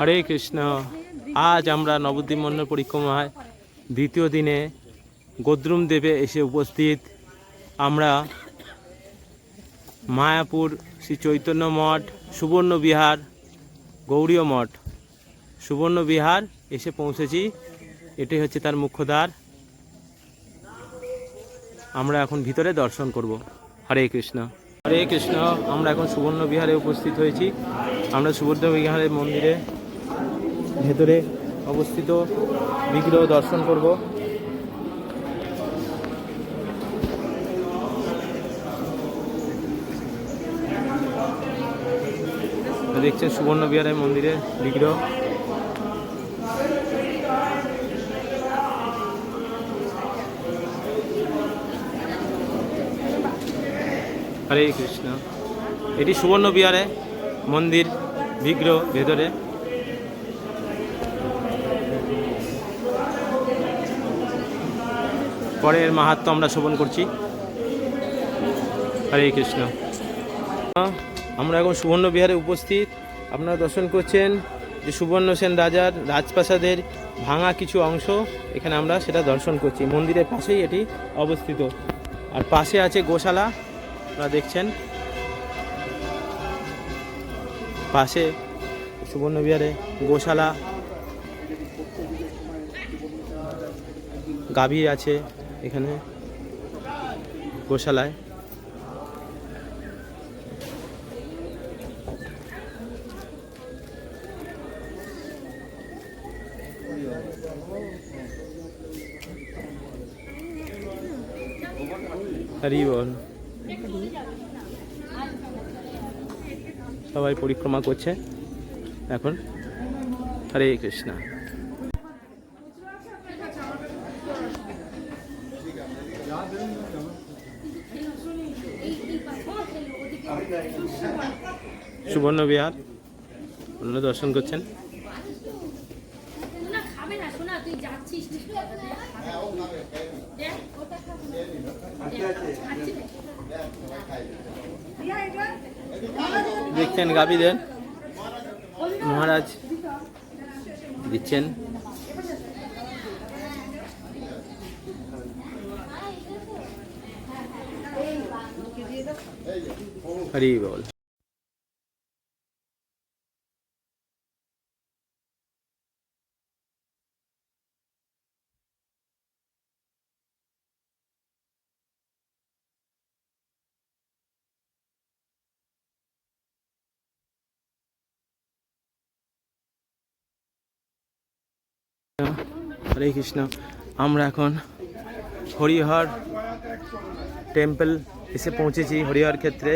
হরে কৃষ্ণ। আজ আমরা নবদ্বীপ মন্ডল পরিক্রমায় দ্বিতীয় দিনে গদ্রুম দেবে এসে উপস্থিত। আমরা মায়াপুর শ্রী চৈতন্য মঠ, সুবর্ণ বিহার, গৌরীয় মঠ, সুবর্ণ বিহার এসে পৌঁছেছি। এটাই হচ্ছে তার মুখ্য দ্বার। আমরা এখন ভিতরে দর্শন করব। হরে কৃষ্ণ। হরে কৃষ্ণ। আমরা এখন সুবর্ণ বিহারে উপস্থিত হয়েছি। আমরা সুবর্ণ বিহারের মন্দিরে ভেতরে অবস্থিত। বিগ্রহ দর্শন করব। দেখছেন সুবর্ণ বিহারের মন্দিরের বিগ্রহ। হরে কৃষ্ণ। এটি সুবর্ণ বিহারে মন্দির, বিগ্রহ ভেতরে। পরের মাহাত্ম আমরা শ্রবণ করছি। হরে কৃষ্ণ। আমরা এখন সুবর্ণ বিহারে উপস্থিত। আপনারা দর্শন করছেন যে সুবর্ণ সেন রাজার রাজপ্রাসাদের ভাঙা কিছু অংশ। এখানে আমরা সেটা দর্শন করছি। মন্দিরের পাশেই এটি অবস্থিত। আর পাশে আছে গোশালা। আপনারা দেখছেন। পাশে সুবর্ণ বিহারে গোশালা। গাভী আছে। এখানে গোশালায়। সবাই পরিক্রমা করছে। এখন হরে কৃষ্ণ। সুবর্ণ বিহার। আপনারা দর্শন করছেন। দেখছেন গাভীদের। মহারাজ দিচ্ছেন। হরি বল। হরে কৃষ্ণ। আমরা এখন হরিহর টেম্পল এসে পৌঁছেছি হরিহর ক্ষেত্রে।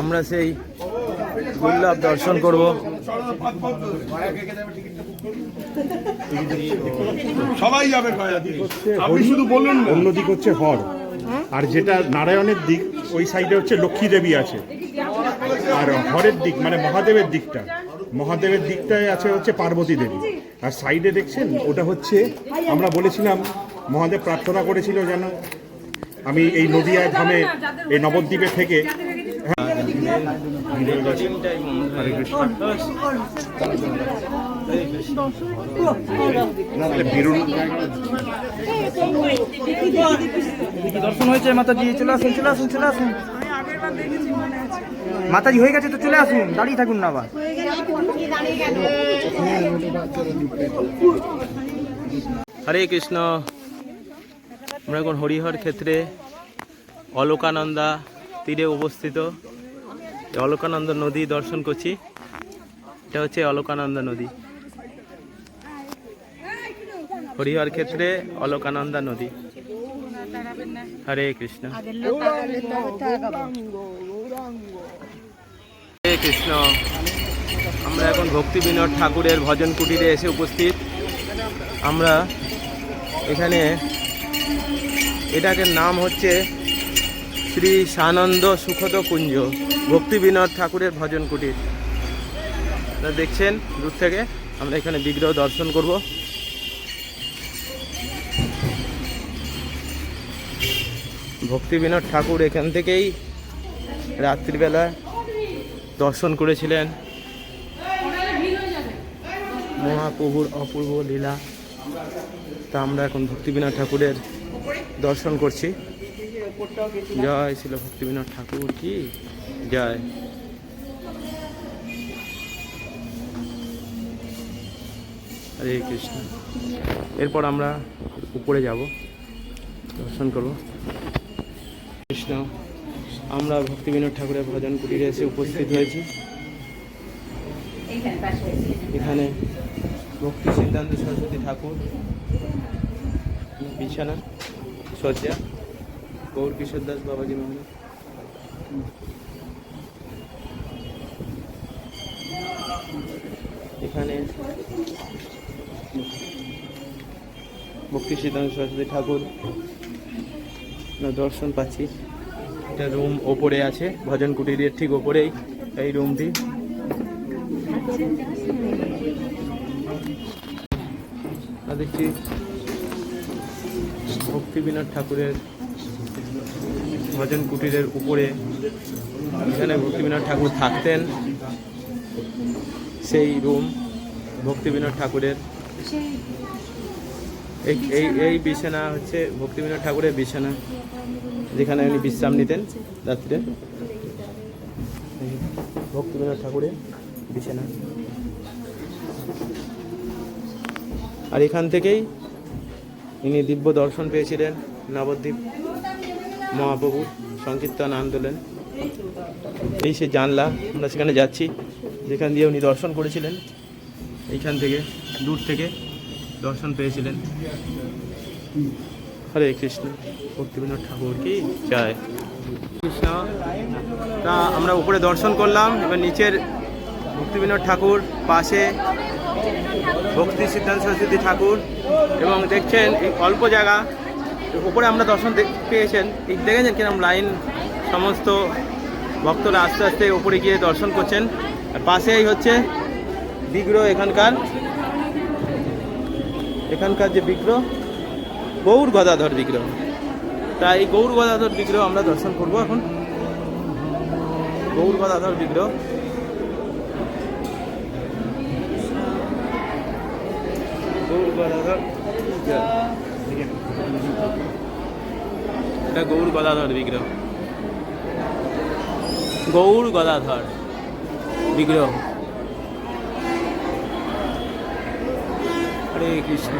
আমরা সেই দুর্লভ দর্শন করব। সবাই যাবে আপনি শুধু বলুন না। অন্যদিক হচ্ছে হর। আর যেটা নারায়ণের দিক ওই সাইডে হচ্ছে লক্ষ্মী দেবী আছে। আর হরের দিক মানে মহাদেবের দিকটা। মহাদেবের দিকটায় আছে হচ্ছে পার্বতী দেবী। আর সাইডে দেখছেন ওটা হচ্ছে আমরা বলেছিলাম মহাদেব প্রার্থনা করেছিল যেন আমি এই নদিয়ায় ধামে এই নবদ্বীপে থেকে দর্শন হয়েছে মাতাজি চলে আসুন চলে আসুন চলে আসুন। মাতাজি হয়ে গেছে তো চলে আসুন দাঁড়িয়ে থাকুন না আবার। হরে কৃষ্ণ। আমরা এখন হরিহর ক্ষেত্রে অলকানন্দা তীরে অবস্থিত অলকানন্দ নদী দর্শন করছি। এটা হচ্ছে অলকানন্দা নদী। হরিহর ক্ষেত্রে অলকানন্দা নদী। হরে কৃষ্ণ। হরে কৃষ্ণ। আমরা এখন ভক্তি বিনোদ ঠাকুরের ভজন কুটিরে এসে উপস্থিত। আমরা এখানে, এটাকে নাম হচ্ছে শ্রী সানন্দ সুখদ কুঞ্জ, ভক্তি বিনোদ ঠাকুরের ভজন কুটির। আপনারা দেখছেন, দূর থেকে আমরা এখানে বিগ্রহ দর্শন করব। ভক্তি বিনোদ ঠাকুর এখান থেকেই রাত্রিবেলা দর্শন করেছিলেন। মহাপ্রভুর অপূর্ব লীলা। তা আমরা এখন ভক্তিবিনোদ ঠাকুরের দর্শন করছি। জয় ছিল ভক্তিবিনোদ ঠাকুর কি? জয়। হরে কৃষ্ণ। এরপর আমরা উপরে যাব দর্শন করব। কৃষ্ণ আমরা ভক্তিবিনোদ ঠাকুরের ভজন কুটিরে এসে উপস্থিত হয়েছি। এখানে ভক্তি সিদ্ধান্ত সরস্বতী ঠাকুর, বিছানা, শয্যা, গৌর কিশোর দাস বাবাজি মন্দির। এখানে ভক্তি সিদ্ধান্ত সরস্বতী ঠাকুর দর্শন পাচ্ছি। এটা রুম ওপরে আছে, ভজন কুটিরের ঠিক ওপরেই এই রুমটি দেখছি ভক্তি বিনোদ ঠাকুরের ভজন কুটিরের উপরে এখানে ভক্তি বিনোদ ঠাকুর থাকতেন। সেই রুম ভক্তি বিনোদ ঠাকুরের। এই এই বিছানা হচ্ছে ভক্তি বিনোদ ঠাকুরের বিছানা, যেখানে উনি বিশ্রাম নিতেন রাত্রে। ভক্তি বিনোদ ঠাকুরের বিছানা। আর এখান থেকেই ইনি দিব্য দর্শন পেয়েছিলেন, নবদ্বীপ মহাপ্রভুর সংকীর্তন আন্দোলন। এই সে জানলা, আমরা সেখানে যাচ্ছি। যেখান দিয়ে উনি দর্শন করেছিলেন, এইখান থেকে, দূর থেকে দর্শন পেয়েছিলেন। হরে কৃষ্ণ। ভক্তিবিনোদ ঠাকুর কি জয়। কৃষ্ণ, তা আমরা উপরে দর্শন করলাম, এবার নিচের ভক্তিবিনোদ ঠাকুর পাশে ভক্তি সিদ্ধান্ত সরস্বতী ঠাকুর এবং দেখছেন এই অল্প জায়গা, উপরে আমরা দর্শন পেয়েছেন। দেখেছেন কিরম লাইন, সমস্ত ভক্তরা আস্তে আস্তে উপরে গিয়ে দর্শন করছেন। আর পাশেই হচ্ছে বিগ্রহ এখানকার। এখানকার যে বিগ্রহ, গৌর গদাধর বিগ্রহ। তা এই গৌর গদাধর বিগ্রহ আমরা দর্শন করব এখন। গৌর গদাধর বিগ্রহ গৌর গদাধর এটা গৌর গদাধর বিগ্রহ। গৌর গদাধর বিগ্রহ। হরে কৃষ্ণ।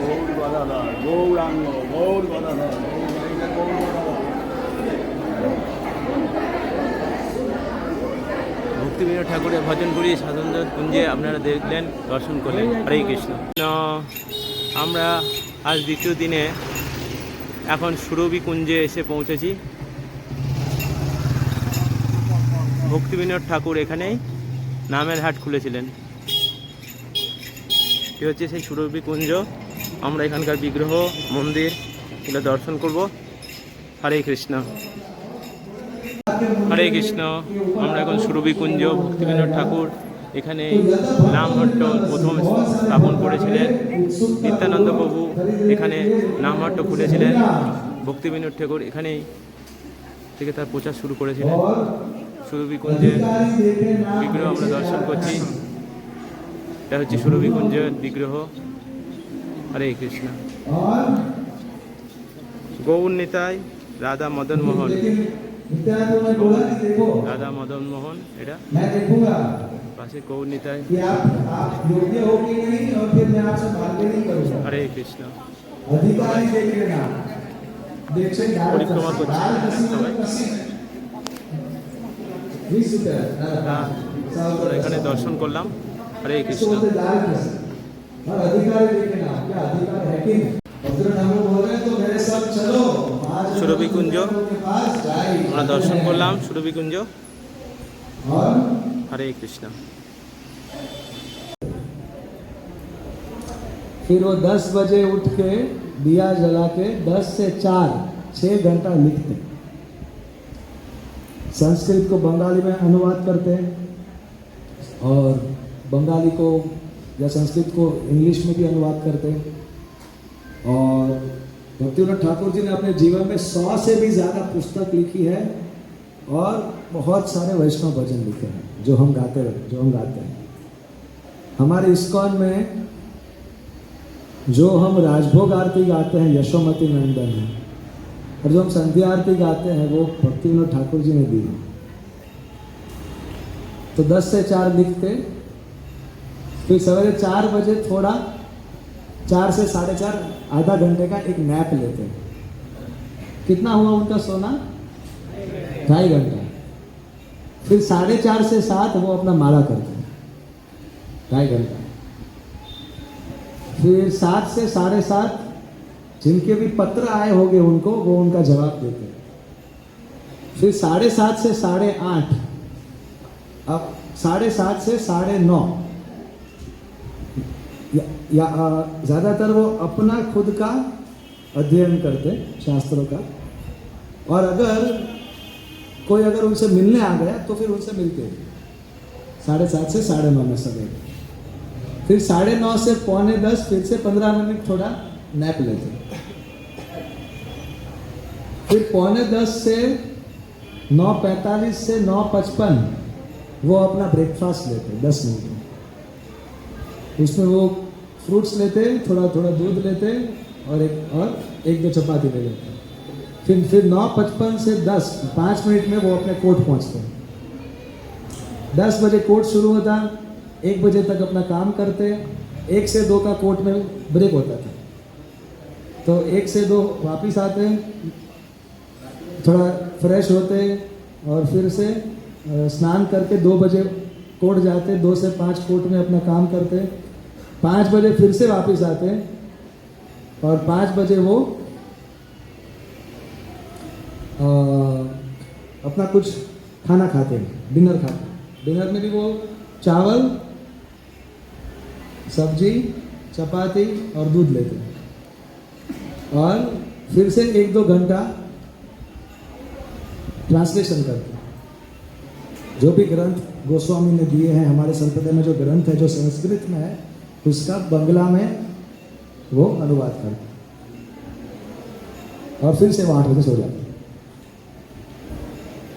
গৌর গদাধর, গৌরাঙ্গ, গৌর গদাধর। ভক্তিবিনোদ ঠাকুরের ভজন করি সাধন কুঞ্জে আপনারা দেখলেন, দর্শন করলেন। হরে কৃষ্ণ। আমরা আজ দ্বিতীয় দিনে এখন সুরভি কুঞ্জে এসে পৌঁছেছি। ভক্তিবিনোদ ঠাকুর এখানেই নামের হাট খুলেছিলেন। এ হচ্ছে সেই সুরভি কুঞ্জ। আমরা এখানকার বিগ্রহ, মন্দির, এগুলো দর্শন করব। হরে কৃষ্ণ। হরে কৃষ্ণ, আমরা এখন সুরভি কুঞ্জ, ভক্তিবিনোদ ঠাকুর, এখানে নামহট্ট প্রথম স্থাপন করেছিলেন, নিত্যানন্দ প্রভু, এখানে নামহট্ট খুলেছিলেন, ভক্তিবিনোদ ঠাকুর, এখানেই থেকে তার প্রচার শুরু করেছিলেন। সুরভি কুঞ্জের বিগ্রহ আমরা দর্শন করছি। এটা হচ্ছে সুরভি কুঞ্জের বিগ্রহ। হরে কৃষ্ণ। গৌর নিতাই, রাধা মদন মোহন দাদা মদন মোহন এটা পাশে কৌনিতায় হরে কৃষ্ণ এখানে দর্শন করলাম হরে কৃষ্ণ आज सुरभि कुंज। के पास जाए আমরা দর্শন করলাম সুরভি কুঞ্জ और হরে কৃষ্ণ फिर वो दस बजे उठ के दिया जला के दस से चार छः घंटा लिखते संस्कृत को बंगाली में अनुवाद करते हैं और बंगाली को या संस्कृत को इंग्लिश में भी अनुवाद करते हैं और भक्तिविनोद ठाकुर जी ने अपने जीवन में सौ से भी ज़्यादा पुस्तक लिखी है और बहुत सारे वैष्णव भजन लिखे हैं, जो हम गाते जो हम गाते हैं। हमारे इस्कॉन में जो हम राजभोग आरती गाते हैं, यशोमती नंदन है, और जो हम संध्या आरती गाते हैं, वो भक्ति विनोद ठाकुर जी ने दी तो 10 से चार लिखते, फिर सवेरे चार बजे थोड़ा, चार से साढ़े चार आधा घंटे का एक नैप लेते कितना हुआ उनका सोना? ढाई घंटा। फिर साढ़े चार से सात वो अपना माला करते ढाई घंटा। फिर सात से साढ़े सात जिनके भी पत्र आए होंगे उनको, वो उनका जवाब देते फिर साढ़े सात से साढ़े आठ, अब साढ़े सात से साढ़े नौ या, ज़्यादातर वो अपना खुद का अध्ययन करते शास्त्रों का। और अगर कोई अगर उनसे मिलने आ गया तो फिर उनसे मिलते साढ़े सात से साढ़े नौ में सवेरे फिर साढ़े नौ से पौने दस फिर से पंद्रह मिनट थोड़ा नैप लेते फिर पौने दस से नौ पैंतालीस से नौ पचपन वो अपना ब्रेकफास्ट लेते दस मिनट में। उसमें वो फ्रूट्स लेते थोड़ा थोड़ा दूध लेते और एक और एक दो चपाती ले लेते फिर फिर नौ पचपन से दस, पाँच मिनट में वो अपने कोर्ट पहुँचते हैं। दस बजे कोर्ट शुरू होता, एक बजे तक अपना काम करते, एक से दो का कोर्ट में ब्रेक होता था। तो एक से दो वापस आते, थोड़ा फ्रेश होते और फिर से स्नान करके दो बजे कोर्ट जाते, दो से पाँच कोर्ट में अपना काम करते। पाँच बजे फिर से वापस आते हैं और पाँच बजे वो अ, अपना कुछ खाना खाते हैं डिनर खाते हैं। डिनर में भी वो चावल सब्ज़ी चपाती और दूध लेते हैं। और फिर से एक दो घंटा ट्रांसलेशन करते हैं। जो भी ग्रंथ गोस्वामी ने दिए हैं हमारे संप्रदाय में जो ग्रंथ है जो संस्कृत में है उसका बंगला में वो अनुवाद करते और फिर से वो आठ बजे सो जाते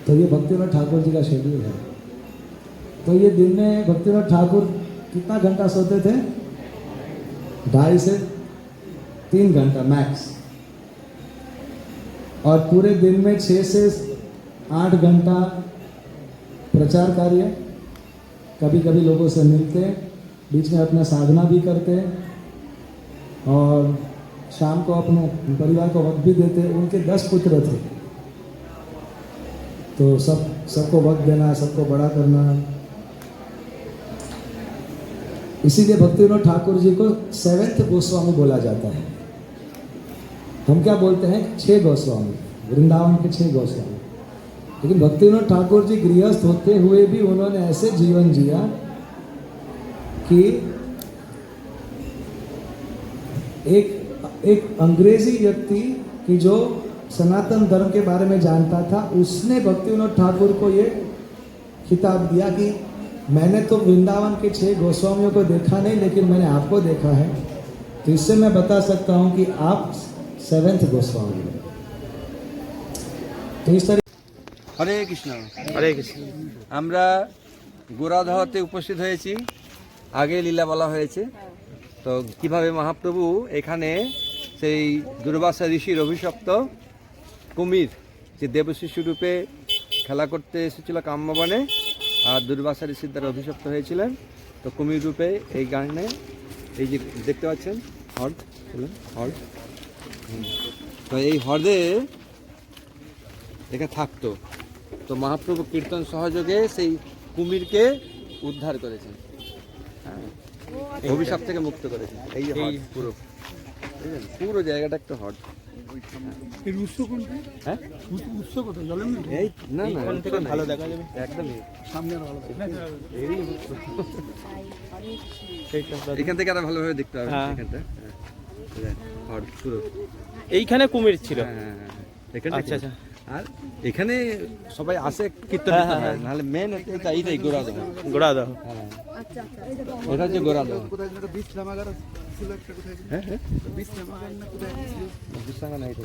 तो ये भक्तिनाथ ठाकुर जी का शेड्यूल है। तो ये दिन में भक्तिनाथ ठाकुर कितना घंटा सोते थे? ढाई से तीन घंटा मैक्स और पूरे दिन में छः से आठ घंटा प्रचार कार्य कभी कभी लोगों से मिलते बीच में अपना साधना भी करते हैं और शाम को अपने परिवार को वक्त भी देते उनके दस पुत्र थे। तो सब, सबको वक्त देना, सबको बड़ा करना। इसीलिए भक्ति विनोद ठाकुर जी को सेवेंथ गोस्वामी बोला जाता है। हम क्या बोलते हैं? छह गोस्वामी। वृंदावन के छह गोस्वामी। लेकिन भक्ति विनोद ठाकुर जी गृहस्थ होते हुए भी उन्होंने ऐसे जीवन जिया कि एक एक अंग्रेजी व्यक्ति की जो सनातन धर्म के बारे में जानता था उसने भक्ति विनोद ठाकुर को ये खिताब दिया कि मैंने तो वृंदावन के छह गोस्वामियों को देखा नहीं लेकिन मैंने आपको देखा है तो इससे मैं बता सकता हूँ कि आप सेवेंथ गोस्वामी हैं तो इस तरह হরে কৃষ্ণ হরে কৃষ্ণ আমরা গোরাধতে উপস্থিত হয়েছি আগে লীলা বলা হয়েছে। তো কীভাবে মহাপ্রভু এখানে সেই দুর্বাসা ঋষির অভিশপ্ত কুমির, যে দেবশিশু রূপে খেলা করতে এসেছিল কাম্যবনে, আর দুর্বাসা ঋষির দ্বারা অভিশপ্ত হয়েছিলেন, তো কুমির রূপে এই গানে এই যে দেখতে পাচ্ছেন হর্দ হর্দ তো এই হ্রদে এখানে থাকতো। তো মহাপ্রভু কীর্তন সহযোগে সেই কুমিরকে উদ্ধার করেছেন। অভিশাপ থেকে মুক্ত করেছেন এই যে হ্রদ পুরো। বুঝলেন? পুরো জায়গাটা একটা হট হ্যাঁ? এই না না এখান থেকে ভালো দেখা যাবে। একদমই। এরই সেইটা আপনার- এখান থেকে আরও ভালোভাবে দেখতে হবে হ্যাঁ। এখানটা হ্যাঁ। হট পুরো। এইখানে কুমির ছিল। হ্যাঁ হ্যাঁ, হ্যাঁ। আচ্ছা, আচ্ছা। আর এখানে সবাই আসে কীর্তন হ্যাঁ, হ্যাঁ, নাহলে মেন হচ্ছে এটা এইটাই গোড়া দেওয়া গোড়া দাও হ্যাঁ এটা হচ্ছে গোড়া দেওয়া হ্যাঁ হ্যাঁ। তো।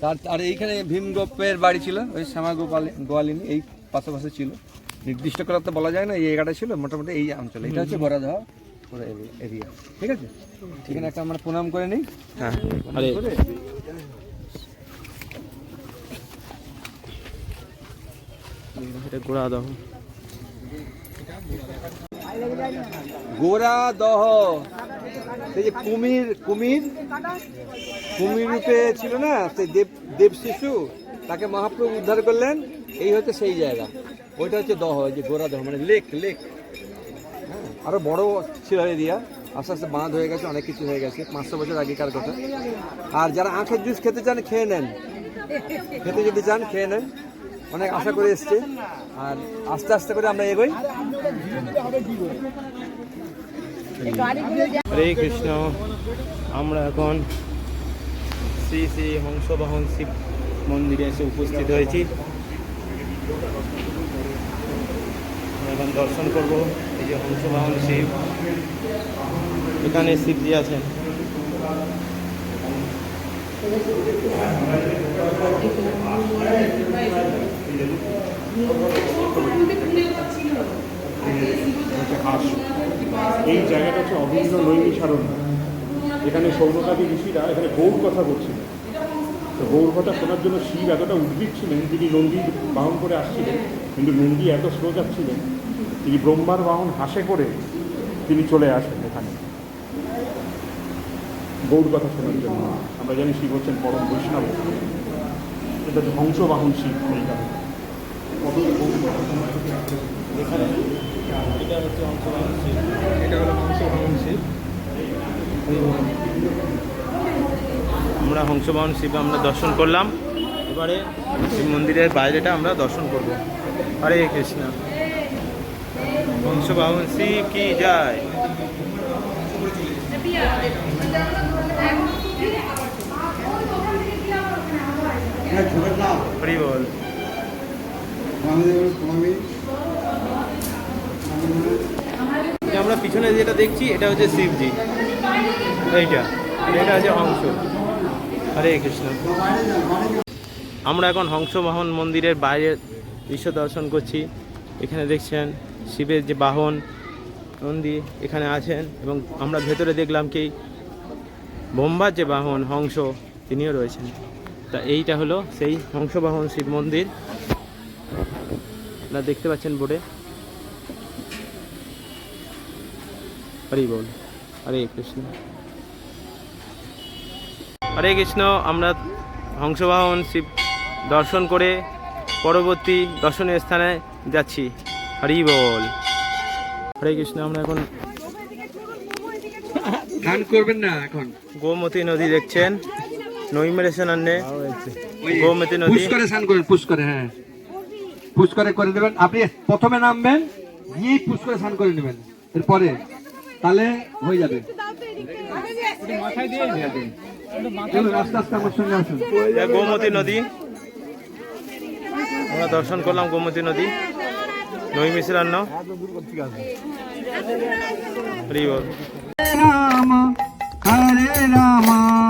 তার আর এইখানে ভীমগোপের বাড়ি ছিল ওই শ্যামা গোপাল গোয়ালিনী এই পাশাপাশি ছিল। নির্দিষ্ট করে তো বলা যায় না এই জায়গাটা ছিল মোটামুটি এই অঞ্চলে। এটা হচ্ছে গোরাদহ পুরো এরিয়া। ঠিক আছে? এখানে একটা আমরা প্রণাম করে নিই। হ্যাঁ আরে করে গোড়া দহ সেই যে কুমির কুমির? কুমির রূপে ছিল না সেই দেব দেব শিশু তাকে মহাপ্রভু উদ্ধার করলেন। এই হচ্ছে সেই জায়গা। ওইটা হচ্ছে দহ যে গোরা দহ মানে লেক লেক। হ্যাঁ, আরও বড় ছিল এরিয়া আস্তে আস্তে বাঁধ হয়ে গেছে অনেক কিছু হয়ে গেছে পাঁচশো বছর আগেকার কথা। আর যারা আখের জুস খেতে চান খেয়ে নেন। খেতে যদি চান খেয়ে নেন। অনেক আশা করে এসছে। আর আস্তে আস্তে করে আমরা এগোই। হরে কৃষ্ণ, আমরা এখন শ্রী শ্রী হংসবাহন শিব মন্দিরে এসে উপস্থিত হয়েছি। এখন দর্শন করব এই যে হংসবাহন শিব। এখানে শিবজি আছেন। হচ্ছে হাঁস এই জায়গাটা হচ্ছে অভিন্ন নৈমিষারণ্য এখানে সৌরকাদি ঋষিরা এখানে গৌর কথা বলছিল তো গৌর কথা শোনার জন্য শিব এতটা উদ্ভিদ ছিলেন, তিনি নন্দী বাহন করে আসছিলেন, কিন্তু নন্দী এত স্লো যাচ্ছিলেন, তিনি ব্রহ্মার বাহন হাসে করে তিনি চলে আসেন এখানে। গৌর কথা শোনার জন্য। আমরা জানি শিব হচ্ছেন পরম বৈষ্ণব। এটা হচ্ছে হংসবাহন শিব এই কারণে এখানে? এটা হচ্ছে এটা হলো হংসবাহন শিব আমরা হংসবাহন শিব আমরা দর্শন করলাম। এবারে শিব মন্দিরের বাইরেটা আমরা দর্শন করব। হরে কৃষ্ণ। হংসবাহন শিব কি যায় বল। আমরা পিছনে যেটা দেখছি এটা হচ্ছে শিবজি। এইটা। এটা হচ্ছে হংস। হরে কৃষ্ণ। আমরা এখন হংসবাহন মন্দিরের বাইরের দৃশ্য দর্শন করছি। এখানে দেখছেন শিবের যে বাহন নন্দী এখানে আছেন এবং আমরা ভেতরে দেখলাম কি বোম্বার যে বাহন হংস তিনিও রয়েছেন। তা এইটা হলো সেই হংসবাহন শিব মন্দির। আপনারা দেখতে পাচ্ছেন বোর্ডে। হরি বল। হরে কৃষ্ণ। হরে কৃষ্ণ আমরা হংসবাহন শিব দর্শন করে পরবর্তী দর্শনীয় স্থানে যাচ্ছি। হরি বল। হরে কৃষ্ণ আমরা এখন গান করবেন না এখন। গোমতী নদী দেখছেন। নৈমেরেশন আন্নে গোমতী নদী। পুশ করে স্নান করেন পুশ করে হ্যাঁ। পুশ করে করে দেবেন। আপনি প্রথমে নামবেন গিয়েই পুশ করে স্নান করে নেবেন। এরপরে তাহলে হয়ে যাবে। আস্তে আস্তে আমার সঙ্গে আসুন। গোমতী নদী। আমরা দর্শন করলাম গোমতী নদী। নৈমিশ্রান্ন হরি বল। রাম হরে রাম।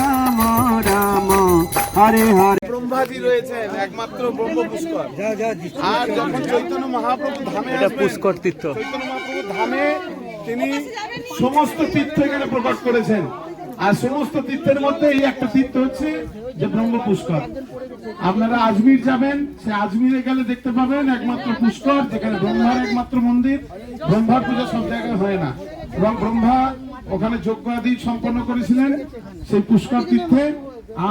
হরে হরে। ব্রহ্মাজি রয়েছেন একমাত্র ব্রহ্ম পুষ্কর আর যখন চৈতন্য মহাপ্রভু ধামে এটা পুষ্কর তীর্থ। চৈতন্য মহাপ্রভু ধামে তিনি সমস্ত তীর্থ এখানে প্রকাশ করেছেন। আর সমস্ত তীর্থের মধ্যে এই একটা তীর্থ হচ্ছে যে ব্রহ্ম পুষ্কর আপনারা আজমির যাবেন সে আজমিরে গেলে দেখতে পাবেন একমাত্র পুষ্কর যেখানে ব্রহ্মার একমাত্র মন্দির। ব্রহ্মার পূজা সব জায়গায় হয় না। এবং ব্রহ্মা ওখানে যজ্ঞ আদি সম্পন্ন করেছিলেন সেই পুষ্কর তীর্থে।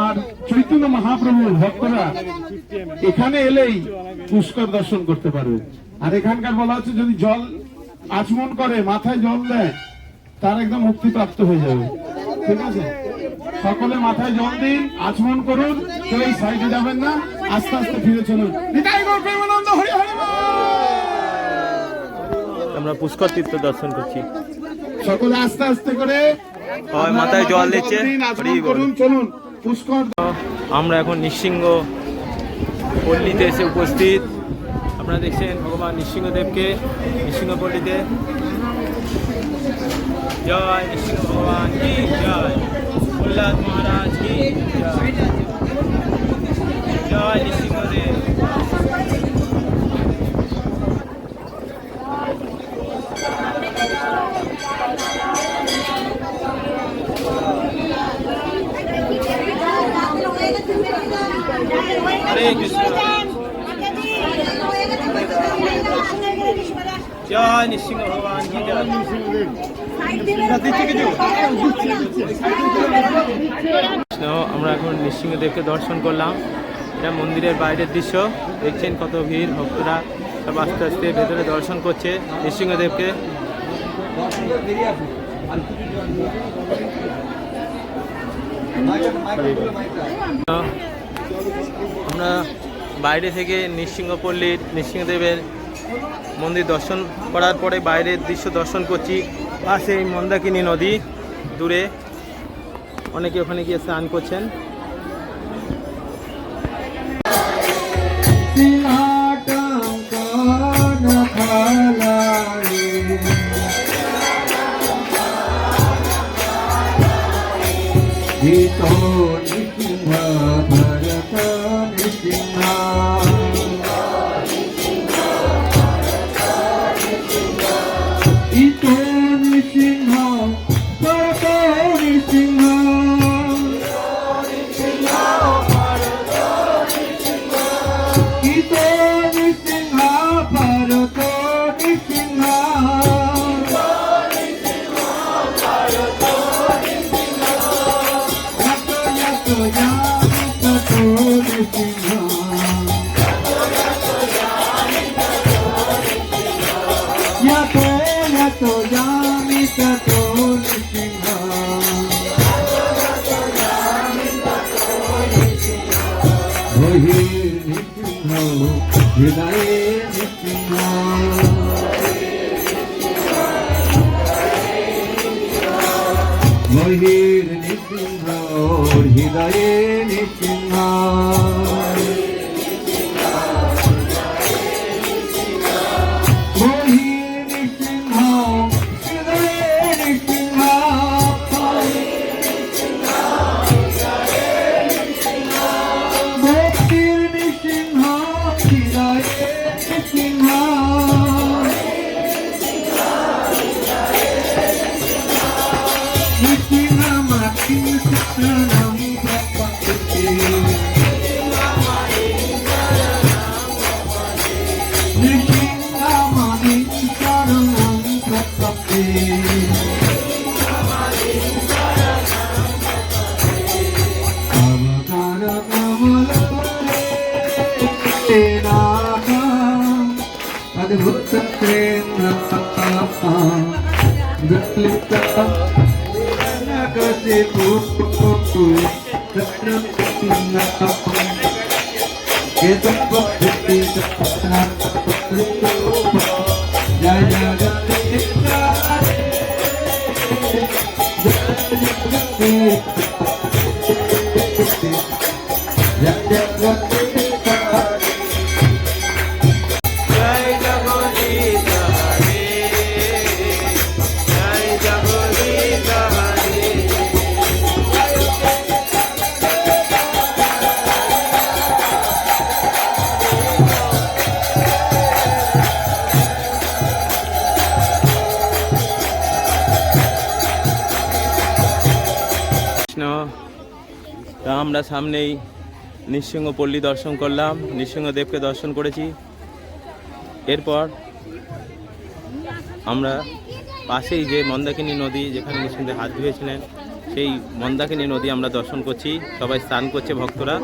আর চৈতন্য মহাপ্রভুর ভক্তরা এখানে এলেই পুষ্কর দর্শন করতে পারবে। আর এখানকার বলা হচ্ছে যদি জল আচমন করে মাথায় জল দেয় তার একদম মুক্তিপ্রাপ্ত হয়ে যাবে। ঠিক আছে? সকলে মাথায় জল দিন আচমন করুন কেউ এই সাইডে যাবেন না আস্তে আস্তে ফিরে চলুন। আমরা পুষ্কর তীর্থ দর্শন করছি। সকলে আস্তে আস্তে করে মাথায় জল দিচ্ছে চলুন। পুষ্কর। আমরা এখন নৃসিংহ পল্লীতে এসে উপস্থিত। আপনারা দেখছেন ভগবান নৃসিংহদেবকে নৃসিংহপল্লীতে জয় নৃসিংহ ভগবান কি জয়? প্রহ্লাদ মহারাজ কি জয়? জয় নৃসিংহদেব হরে কৃষ্ণ জয় আমরা এখন নৃসিংহদেবকে দর্শন করলাম। এটা মন্দিরের বাইরের দৃশ্য। দেখছেন কত ভিড়, ভক্তরা সব আস্তে আস্তে ভেতরে দর্শন করছে নৃসিংহদেবকে। আর আমরা বাইরে থেকে নৃসিংহপল্লীর নৃসিংহদেবের মন্দির দর্শন করার পরে বাইরের দৃশ্য দর্শন করছি। পাশে এই মন্দাকিনী নদী, দূরে অনেকে ওখানে গিয়ে স্নান করছেন। মহির জয় আমরা সামনেই নৃসিংহপল্লী দর্শন করলাম, নৃসিংহদেবকে দর্শন করেছি। এরপর আমরা পাশেই যে মন্দাকিনী নদী, যেখানে নৃসিংহদেব হাত ধুয়েছিলেন, সেই মন্দাকিনী নদী আমরা দর্শন করছি। সবাই স্নান করছে ভক্তরা।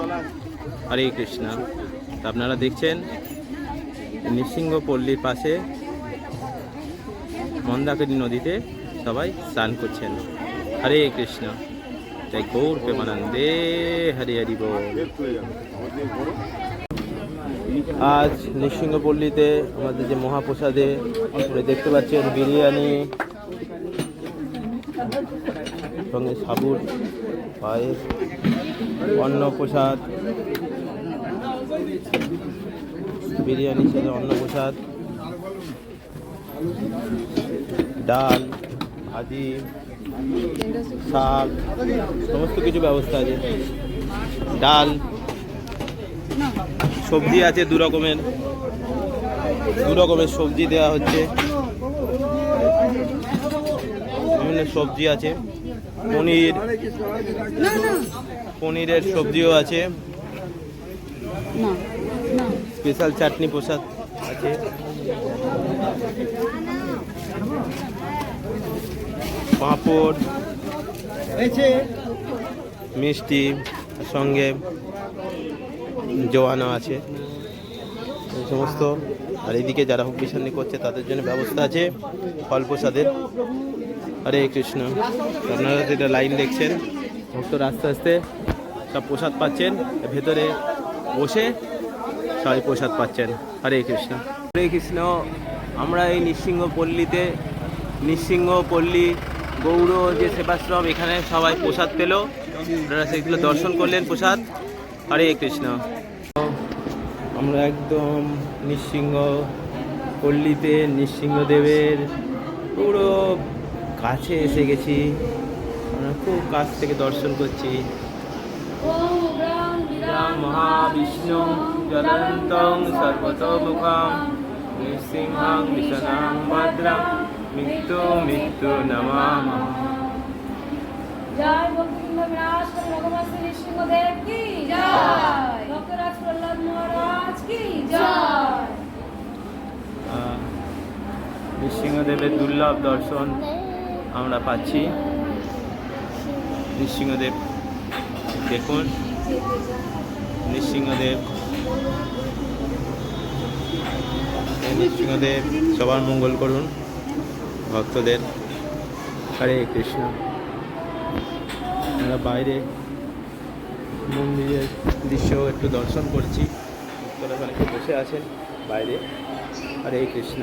হরে কৃষ্ণ। আপনারা দেখছেন নৃসিংহপল্লীর পাশে মন্দাকিনী নদীতে সবাই স্নান করছেন। হরে কৃষ্ণ। জয় গৌর প্রেমানন্দে হরে হরি বল আজ নৃসিংহপল্লীতে আমাদের যে মহাপ্রসাদে দেখতে পাচ্ছেন বিরিয়ানি, সঙ্গে সাবুর, পায়েস, অন্নপ্রসাদ বিরিয়ানির সাথে অন্নপ্রসাদ, ডাল, ভাজি শাক, সমস্ত কিছু ব্যবস্থা আছে। ডাল, সবজি আছে দু রকমের। দু রকমের সবজি দেওয়া হচ্ছে। বিভিন্ন সবজি আছে। পনির, পনিরের সবজিও আছে। স্পেশাল চাটনি প্রসাদ আছে। পাঁপড়, মিষ্টি সঙ্গে জোয়ানো আছে। এই সমস্ত। আর এদিকে যারা হুপিসান্নি করছে, তাদের জন্য ব্যবস্থা আছে ফল প্রসাদের হরে কৃষ্ণ। আপনারা যেটা লাইন দেখছেন। ভক্তরা আস্তে আস্তে সব প্রসাদ পাচ্ছেন। ভেতরে বসে সবাই প্রসাদ পাচ্ছেন। হরে কৃষ্ণ। হরে কৃষ্ণ। আমরা এই নৃসিংহপল্লীতে, নৃসিংহপল্লী গৌর যে সেবাশ্রম এখানে সবাই প্রসাদ পেল। আপনারা সেগুলো দর্শন করলেন প্রসাদ। হরে কৃষ্ণ। আমরা একদম নৃসিংহ পল্লীতে নৃসিংহদেবের পুরো কাছে এসে গেছি। আমরা খুব কাছ থেকে দর্শন করছি। মহাবিষ্ণু জলন্তং সর্বতোমুখম নৃসিংহং বিশনাং ভদ্রং মৃত্যু মৃত্যু নমাম। জয় করে ভগবান শ্রী নৃসিংহদেব কি? জয়। ভক্তরাজ প্রহ্লাদ মহারাজ কি? জয়। নৃসিংহদেবের দুর্লভ দর্শন আমরা পাচ্ছি। নৃসিংহদেব দেখুন। নৃসিংহদেব নৃসিংহদেব সবার মঙ্গল করুন। ভক্তদের হরে কৃষ্ণ। আমরা বাইরে মন্দিরের দৃশ্য একটু দর্শন করছি। ভক্তরা অনেকে বসে আছেন বাইরে। হরে কৃষ্ণ।